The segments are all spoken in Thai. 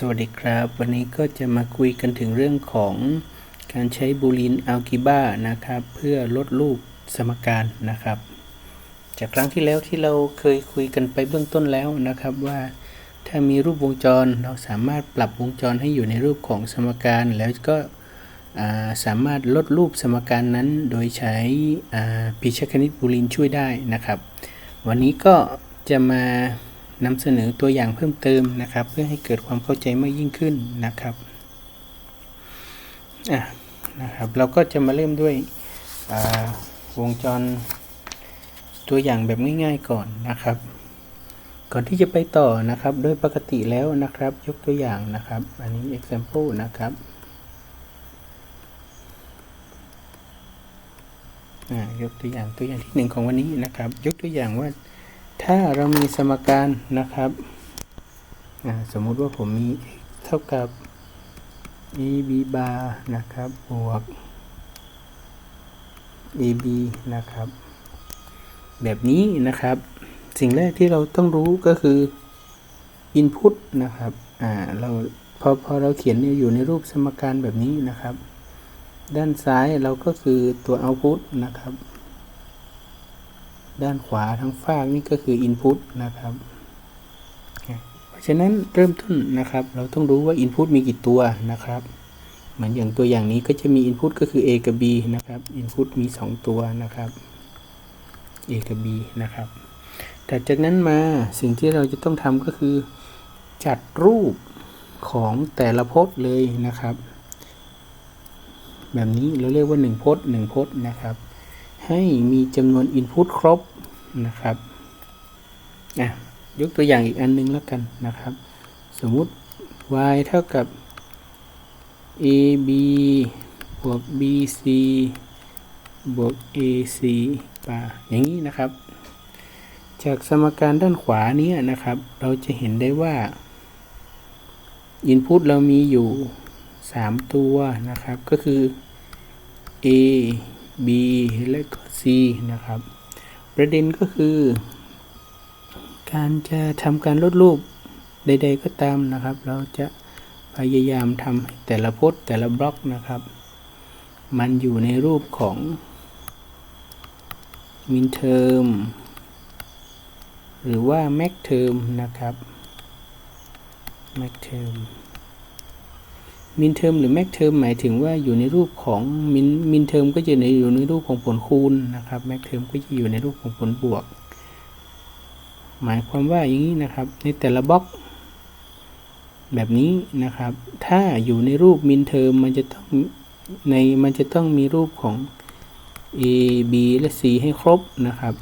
สวัสดีครับ วันนี้ก็จะมาคุยกันถึงเรื่องของการใช้บูลินอัลกิบานะครับ เพื่อลดรูปสมการนะครับ จากครั้งที่แล้วที่เราเคยคุยกันไปเบื้องต้นแล้วนะครับว่าถ้ามีรูปวงจรเราสามารถปรับวงจรให้อยู่ในรูปของสมการ แล้วก็สามารถลดรูปสมการนั้นโดยใช้อ่าปีชคณิตบูลินช่วยได้นะครับ วันนี้ก็จะมา นำเสนอตัวอย่างเพิ่มเติมนะครับ เพื่อให้เกิดความเข้าใจมากยิ่งขึ้นนะครับอะนะครับเราก็จะมาเริ่มด้วยวงจรตัวอย่างแบบง่ายๆก่อนนะครับ ก่อนที่จะไปต่อนะครับ โดยปกติแล้วนะครับ ยกตัวอย่างนะครับ อันนี้ example นะครับอ่ายกตัวอย่างตัวอย่างที่หนึ่งของวันนี้นะครับ ยกตัวอย่างว่า ถ้าเรามีสมการนะครับสมมุติว่าผมมี x เท่ากับ e b bar นะครับบวก a b นะครับ แบบนี้นะครับ สิ่งแรกที่เราต้องรู้ก็คือ input นะครับอ่าเราพอพอเราเขียนอยู่ในรูปสมการแบบนี้นะครับ ด้านซ้ายเราก็คือตัว output นะครับ ด้านขวาทั้งฝากนี่ก็คือ input นะครับ เพราะฉะนั้นเริ่มต้นนะครับ เราต้องรู้ว่า input มีกี่ตัวนะครับ เหมือนอย่างตัวอย่างนี้ก็จะมี input ก็คือ a กับ b นะครับ input มี 2 ตัวนะครับ a กับ b นะครับแต่จากนั้นมาสิ่งที่เราจะต้องทำก็คือ จัดรูปของแต่ละพจน์เลยนะครับ แบบนี้เราเรียกว่า1พจน์1พจน์นะครับ ให้มีจำนวน Input ครบนะครับอะยกตัวอย่างอีกอันนึงแล้วกันนะครับ สมมุติ y เท่ากับ ab บวก bc บวก ac ปาอย่างนี้นะครับ จากสมการด้านขวานี้นะครับ เราจะเห็นได้ว่า Input เรามีอยู่ 3 ตัวนะครับ ก็คือ a b และก็ c นะครับ ประเด็นก็คือ การจะทำการลดรูปใด ๆ ก็ตามนะครับ เราจะพยายามทำแต่ละพจน์แต่ละบล็อกนะครับ มันอยู่ในรูปของมินเทอมหรือว่าแม็กเทอมนะครับแม็กเทอม มินเทอมหรือแม็กเทอมหมายถึงว่าอยู่ในรูปของมินมินเทอมก็จะในอยู่ในรูปของผลคูณนะครับแม็กเทอมก็จะอยู่ในรูปของผลบวก หมายความว่าอย่างนี้นะครับ ในแต่ละบล็อก แบบนี้นะครับ ถ้าอยู่ในรูปมินเทอมมันจะต้องในมันจะต้องมีรูปของ a b และ c ให้ครบนะครับ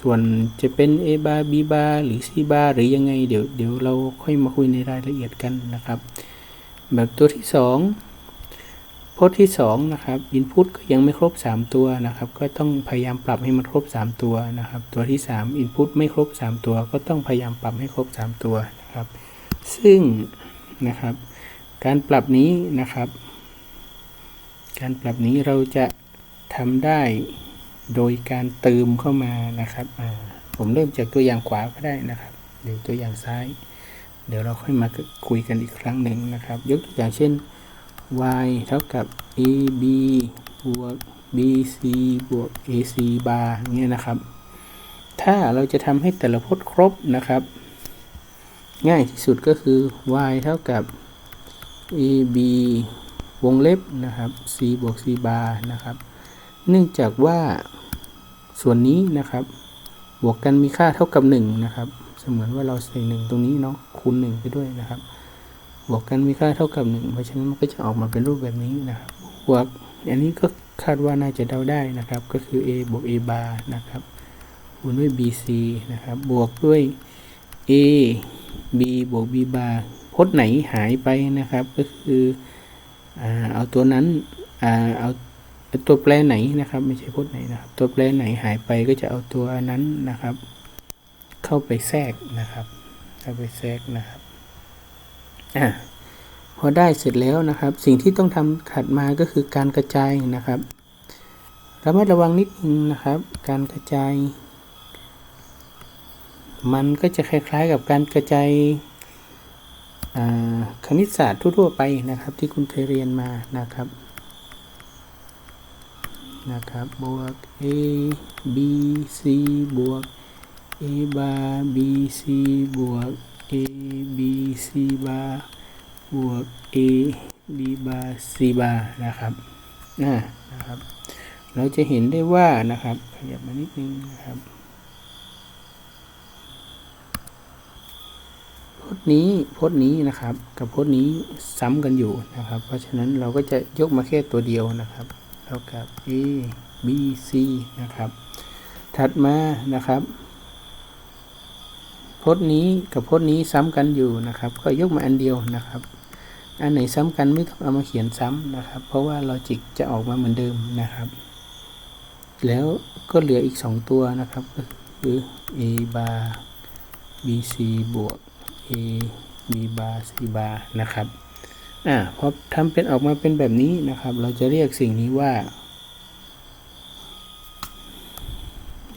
ส่วนจะเป็น a bar b bar หรือ c bar หรือยังไงเดี๋ยวเดี๋ยวเราค่อยมาคุยในรายละเอียดกันนะครับ แบบตัวที่2พจน์ที่2นะครับ Input ก็ยังไม่ครบ 3 ตัวนะครับ ก็ต้องพยายามปรับให้มันครบ 3 ตัวนะครับ ตัวที่ 3 Input ไม่ครบ 3 ตัว ก็ต้องพยายามปรับให้ครบ 3 ตัวนะครับ ซึ่งนะครับ การปรับนี้นะครับ การปรับนี้เราจะทำได้โดยการเติมเข้ามานะครับผมเริ่มจากตัวอย่างขวาก็ได้นะครับหรือตัวอย่างซ้าย เดี๋ยวเราค่อยมาคุยกันอีกครั้งหนึ่งนะครับ ยกตัวอย่างเช่น y เท่ากับ ab บวก bc บวก ac bar เงี้ยนะครับ ถ้าเราจะทำให้แต่ละพจน์ครบนะครับ ง่ายที่สุดก็คือ y เท่ากับ ab วงเล็บนะครับ c บวก c bar นะครับ เนื่องจากว่าส่วนนี้นะครับ บวกกันมีค่าเท่ากับ 1 นะครับ มือนว่าเราใส่หนึ่งตรงนี้เนาะคูณหนึ่งไปด้วยนะครับบวกกันมีค่าเท่ากับ1เพราะฉะนั้นมันก็จะออกมาเป็นรูปแบบนี้นะครับบวกอันนี้ก็คาดว่าน่าจะเดาได้นะครับ ก็คือ a บวก a bar นะครับคูณด้วย bc นะครับ บวกด้วย a b บวก b bar พจน์ไหนหายไปนะครับ ก็คืออเอาตัวนั้นอเอาตัวแปรไหนนะครับ ไม่ใช่พจน์ไหนนะครับ ตัวแปรไหนหายไปก็จะเอาตัวนั้นนะครับ เข้าไปแทรกนะครับ เข้าไปแทรกนะครับอ่าพอได้เสร็จแล้วนะครับ สิ่งที่ต้องทำถัดมาก็คือการกระจายนะครับระมัดระวังนิดนึงนะครับ การกระจาย มันก็จะคล้ายๆกับการกระจายคณิตศาสตร์ทั่วๆไปนะครับ ที่คุณเคยเรียนมานะครับนะครับบวก a b c บวก a bar b c บวก a b c ba บวก a b ba c ba นะครับอ่านะครับ เราจะเห็นได้ว่านะครับ ขยับมานิดนึงนะครับพจน์นี้พจน์นี้นะครับ กับพจน์นี้ซ้ำกันอยู่นะครับ เพราะฉะนั้นเราก็จะยกมาแค่ตัวเดียวนะครับเท่ากับ a b c นะครับ ถัดมานะครับ พจน์นี้กับพจน์นี้ซ้ำกันอยู่นะครับ ก็ยกมาอันเดียวนะครับ อันไหนซ้ำกันไม่ต้องเอามาเขียนซ้ำนะครับ เพราะว่าลอจิกจะออกมาเหมือนเดิมนะครับ แล้วก็เหลืออีก 2 ตัวนะครับก็คือ a bar b c บวก a b bar c bar นะครับอ่าพอทำเป็นออกมาเป็นแบบนี้นะครับ เราจะเรียกสิ่งนี้ว่า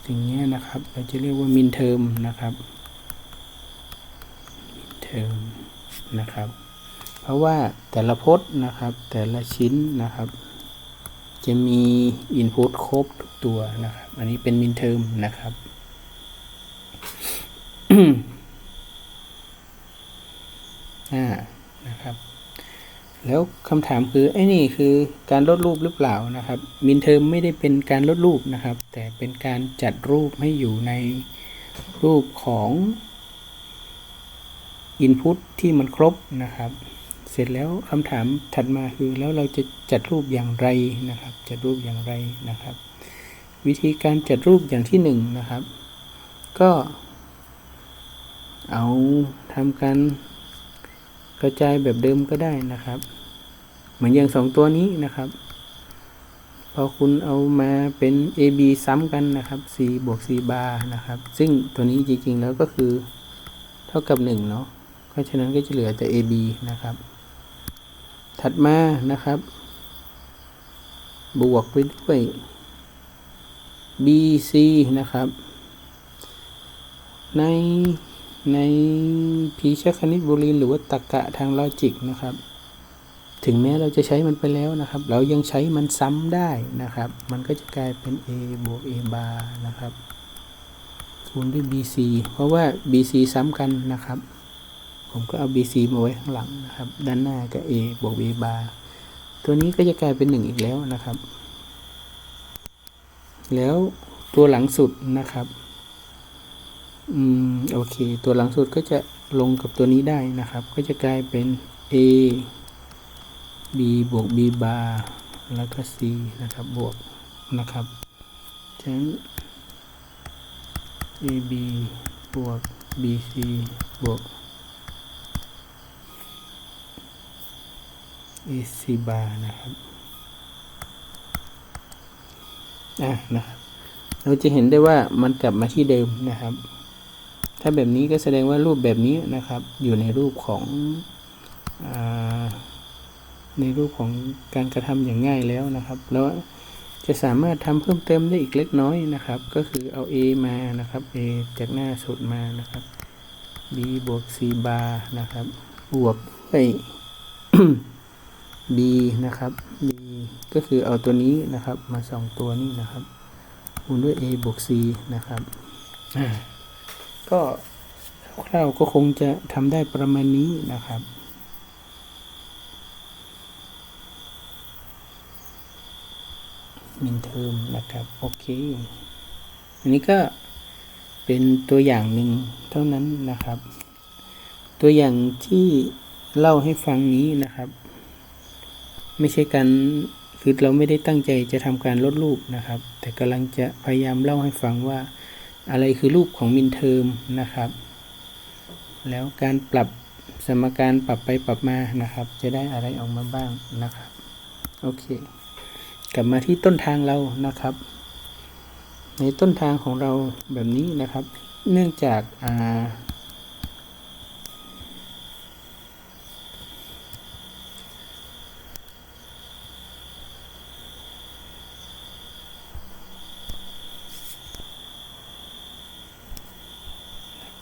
สิ่งนี้นะครับ เราจะเรียกว่ามินเทอมนะครับ เทอมนะครับ เพราะว่าแต่ละพจน์นะครับ แต่ละชิ้นนะครับ จะมี input ครบทุกตัวนะครับ อันนี้เป็นมินเทอมนะครับอ่านะครับ แล้วคำถามคือไอ้นี่คือการลดรูปหรือเปล่านะครับมินเทอมไม่ได้เป็นการลดรูปนะครับ แต่เป็นการจัดรูปให้อยู่ในรูปของ Input ที่มันครบนะครับ เสร็จแล้วคำถามถัดมาคือแล้วเราจะจัดรูปอย่างไรนะครับ จัดรูปอย่างไรนะครับ วิธีการจัดรูปอย่างที่หนึ่งนะครับ ก็ เอาทำการกระจายแบบเดิมก็ได้นะครับ เหมือนอย่างสองตัวนี้นะครับพอคุณเอามาเป็น AB ซ้ำกันนะครับ C บวก C bar นะครับ ซึ่งตัวนี้จริงๆแล้วก็คือเท่ากับ 1 เนาะ เพราะฉะนั้นก็จะเหลือแต่ AB นะครับ ถัดมานะครับ บวกไปด้วย BC นะครับ ในในพีชคณิตบูลินหรือว่าตรรกะทางลอจิกนะครับ ถึงแม้เราจะใช้มันไปแล้วนะครับ เรายังใช้มันซ้ำได้นะครับ มันก็จะกลายเป็น a บวก a bar นะครับคูณด้วย bc เพราะว่า bc ซ้ำกันนะครับ ผมก็เอา bc มาไว้ข้างหลังนะครับ ด้านหน้าก็ a บวก a bar ตัวนี้ก็จะกลายเป็น 1 อีกแล้วนะครับ แล้วตัวหลังสุดนะครับ อืม โอเค ตัวหลังสุดก็จะลงกับตัวนี้ได้นะครับ ก็จะกลายเป็น a b บวก b bar แล้วก็ c นะครับ บวกนะครับฉะนั้น a b บวก b c บวก a c bar นะครับอะนะครับเราจะเห็นได้ว่ามันกลับมาที่เดิมนะครับ ถ้าแบบนี้ก็แสดงว่ารูปแบบนี้นะครับ อยู่ในรูปของอในรูปของการกระทำอย่างง่ายแล้วนะครับ แล้วจะสามารถทำเพิ่มเติมได้อีกเล็กน้อยนะครับ ก็คือเอา a มานะครับ a จากหน้าสุดมานะครับ b บวก c bar นะครับ บวกด้วย b นะครับ b ก็คือเอาตัวนี้นะครับมาสองตัวนี้นะครับคูณด้วย a บวก c นะครับก็คร่าวๆก็คงจะทำได้ประมาณนี้นะครับมินเทอมนะครับ โอเค อันนี้ก็เป็นตัวอย่างหนึ่งเท่านั้นนะครับ ตัวอย่างที่เล่าให้ฟังนี้นะครับ ไม่ใช่การคือเราไม่ได้ตั้งใจจะทำการลดรูปนะครับ แต่กำลังจะพยายามเล่าให้ฟังว่า อะไรคือรูปของมินเทอมนะครับ แล้วการปรับสมการปรับไปปรับมานะครับ จะได้อะไรออกมาบ้างนะครับโอเค กลับมาที่ต้นทางเรานะครับ ในต้นทางของเราแบบนี้นะครับ เนื่องจากอ่า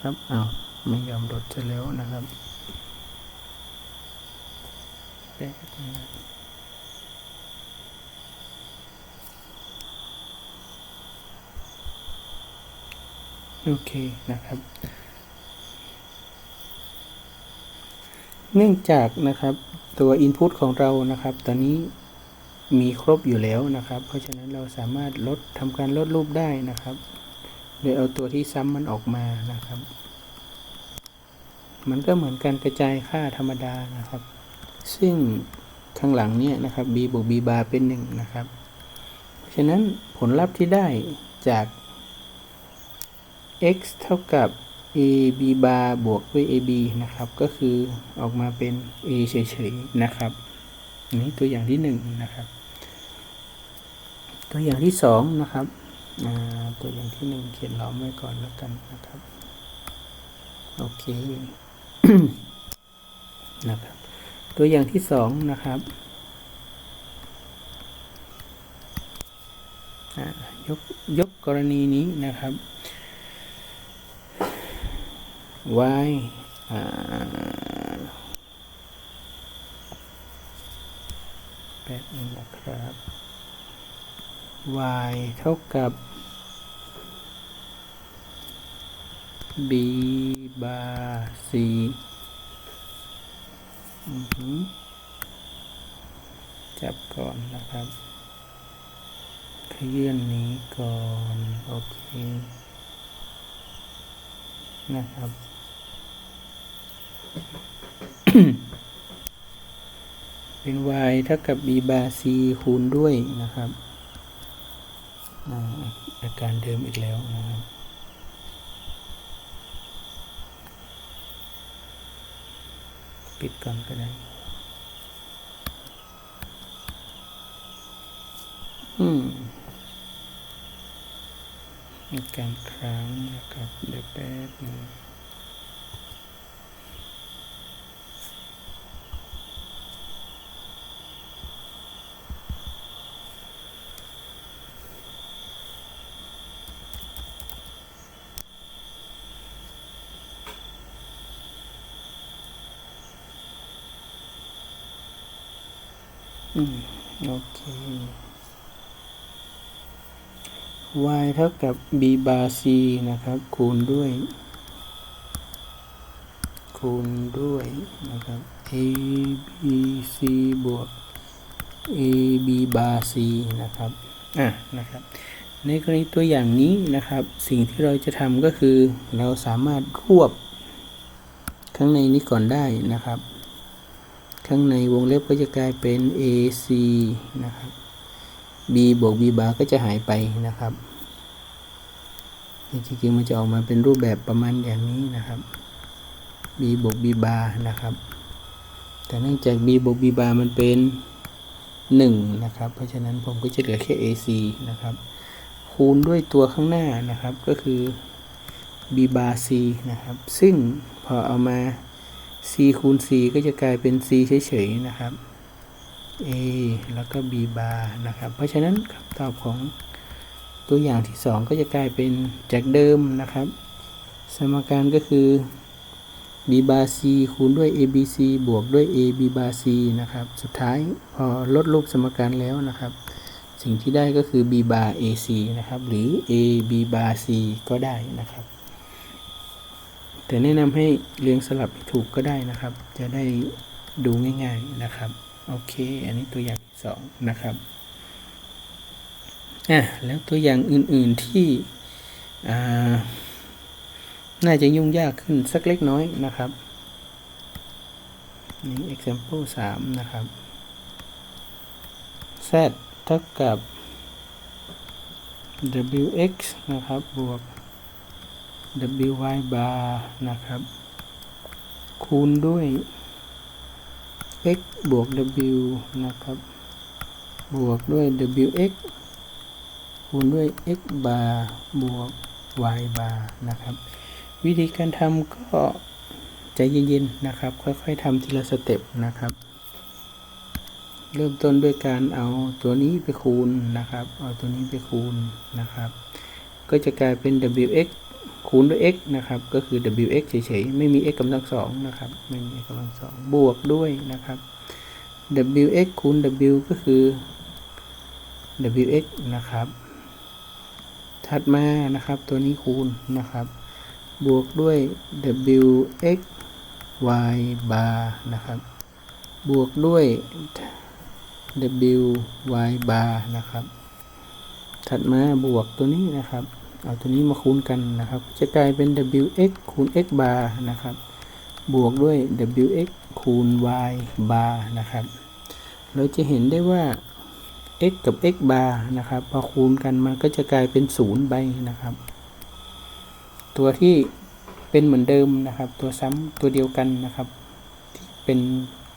ครับอ้าวไม่ยอมลดจะแล้วนะครับแปดนะครับโอเคนะครับ เนื่องจากนะครับตัว Input ของเรานะครับ ตอนนี้มีครบอยู่แล้วนะครับ เพราะฉะนั้นเราสามารถลดทำการลดรูปได้นะครับ โดยเอาตัวที่ซ้ำมันออกมานะครับ มันก็เหมือนการกระจายค่าธรรมดานะครับ ซึ่งข้างหลังเนี่ยนะครับ b บวก b บาร์เป็นหนึ่งนะครับ เพราะฉะนั้นผลลัพธ์ที่ได้จาก x เท่ากับ a b บาร์บวกด้วย a b นะครับ ก็คือออกมาเป็น a เฉยๆนะครับอันนี้ตัวอย่างที่หนึ่งนะครับ ตัวอย่างที่สองนะครับ ตัวอย่างที่หนึ่งเขียนล้อมไว้ก่อนแล้วกันนะครับ โอเคนะครับ ตัวอย่างที่สองนะครับยกยกกรณีนี้นะครับ y แป๊บนึงนะครับ y เท่ากับ b บาร์ c อือหือจับก่อนนะครับขยื่อนนี้ก่อน โอเค นะครับ เป็น y เท่ากับ b บาร์ c คูณด้วยนะครับอาการเดิมอีกแล้วนะครับ ปิดก่อนก็ได้อืมมีการค้างนะครับ เดี๋ยวแป๊บหนึง อืม โอเค y เท่ากับ b บาร์ c นะครับ คูณด้วย คูณด้วยนะครับ a b c บวก a b บาร์ c นะครับ อะ นะครับ ในกรณีตัวอย่างนี้นะครับ สิ่งที่เราจะทำก็คือ เราสามารถรวบข้างในนี้ก่อนได้นะครับ ข้างในวงเล็บก็จะกลายเป็น ac นะครับ b บวก b บาร์ก็จะหายไปนะครับจริงๆมันจะออกมาเป็นรูปแบบประมาณอย่างนี้นะครับ b บวก b บาร์นะครับ แต่เนื่องจาก b บวก b บาร์มันเป็น 1 นะครับ เพราะฉะนั้นผมก็จะเหลือแค่ ac นะครับ คูณด้วยตัวข้างหน้านะครับก็คือ b บาร์ c นะครับ ซึ่งพอเอามา c คูณ c ก็จะกลายเป็น c เฉยๆนะครับ a แล้วก็ b บาร์นะครับ เพราะฉะนั้นคำตอบของตัวอย่างที่ 2 ก็จะกลายเป็นจากเดิมนะครับ สมการก็คือ b บาร์ c คูณด้วย abc บวกด้วย ab บาร์ c นะครับ สุดท้ายพอลดรูปสมการแล้วนะครับ สิ่งที่ได้ก็คือ b บาร์ ac นะครับ หรือ ab บาร์ c ก็ได้นะครับ แต่แนะนำให้เรียงสลับถูกก็ได้นะครับ จะได้ดูง่ายๆนะครับ โอเค อันนี้ตัวอย่างสองนะครับอะแล้วตัวอย่างอื่นๆที่น่าจะยุ่งยากขึ้นสักเล็กน้อยนะครับนี่ example 3 นะครับ z เท่ากับ wx นะครับ บวก wy bar นะครับ คูณด้วย x บวก w นะครับ บวกด้วย wx คูณด้วย x bar บวก y bar นะครับ วิธีการทำก็ใจเย็นๆนะครับ ค่อยๆทำทีละสเต็ปนะครับ เริ่มต้นด้วยการเอาตัวนี้ไปคูณนะครับ เอาตัวนี้ไปคูณนะครับ ก็จะกลายเป็น wx คูณด้วย x นะครับ ก็คือ wx เฉยๆ ไม่มี x กำลังสองนะครับ ไม่มี x กำลังสองบวกด้วยนะครับ wx คูณ w ก็คือ wx นะครับ ถัดมานะครับ ตัวนี้คูณนะครับ บวกด้วย wx y bar นะครับ บวกด้วย w y bar นะครับ ถัดมาบวกตัวนี้นะครับ เอาตัวนี้มาคูณกันนะครับ จะกลายเป็น wx คูณ x bar นะครับ บวกด้วย wx คูณ y bar นะครับ เราจะเห็นได้ว่า x กับ x bar นะครับ พอคูณกันมันก็จะกลายเป็น0ใบนะครับ ตัวที่เป็นเหมือนเดิมนะครับ ตัวซ้ำตัวเดียวกันนะครับ ที่เป็น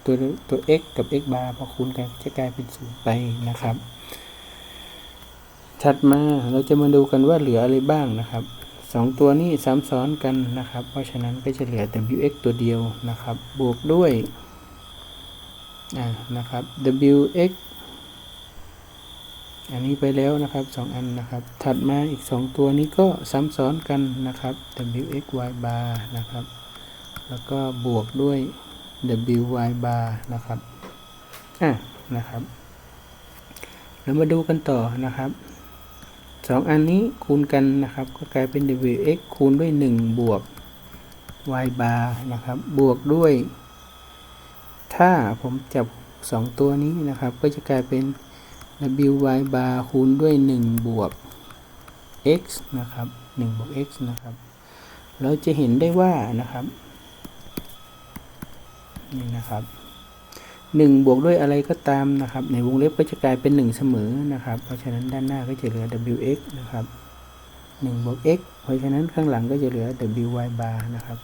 ตัวตัว x กับ x bar พอคูณกันจะกลายเป็น 0 ไปนะครับ ถัดมาเราจะมาดูกันว่าเหลืออะไรบ้างนะครับสองตัวนี้ซ้ำซ้อนกันนะครับ เพราะฉะนั้นก็จะเหลือ wx ตัวเดียวนะครับ บวกด้วยอ่านะครับ wx อันนี้ไปแล้วนะครับสองอันนะครับ ถัดมาอีกสองตัวนี้ก็ซ้ำซ้อนกันนะครับ wx y bar นะครับ แล้วก็บวกด้วย wy bar นะครับอะนะครับเรามาดูกันต่อนะครับ สองอันนี้คูณกันนะครับ ก็กลายเป็น wx คูณด้วย 1 บวก y bar นะครับ บวกด้วย ถ้าผมจับ 2 ตัวนี้นะครับ ก็จะกลายเป็น wy bar คูณด้วย 1 บวก x นะครับ 1 บวก x นะครับ เราจะเห็นได้ว่านะครับ นี่นะครับ 1 บวกด้วยอะไรก็ตามนะครับ ในวงเล็บก็จะกลายเป็น 1 เสมอนะครับ เพราะฉะนั้นด้านหน้าก็จะเหลือ wx นะครับ1บวก x เพราะฉะนั้นข้างหลังก็จะเหลือ wy bar นะครับ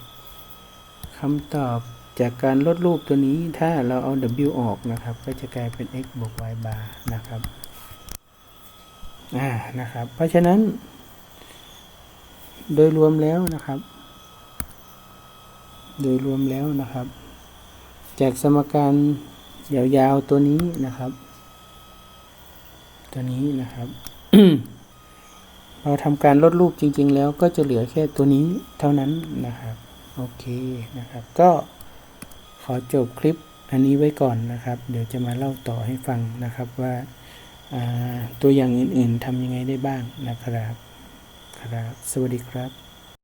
คำตอบจากการลดรูปตัวนี้ถ้าเราเอา w ออกนะครับ ก็จะกลายเป็น x บวก y bar นะครับอ่านะครับ เพราะฉะนั้น โดยรวมแล้วนะครับ โดยรวมแล้วนะครับ จากสมการ ยาวๆตัวนี้นะครับ ตัวนี้นะครับเราทำการลดรูปจริง ๆ แล้วก็จะเหลือแค่ตัวนี้เท่านั้นนะครับ โอเคนะครับ ก็ขอจบคลิปอันนี้ไว้ก่อนนะครับ เดี๋ยวจะมาเล่าต่อให้ฟังนะครับว่าตัวอย่างอื่น ๆทำยังไงได้บ้างนะครับ ครับ สวัสดีครับ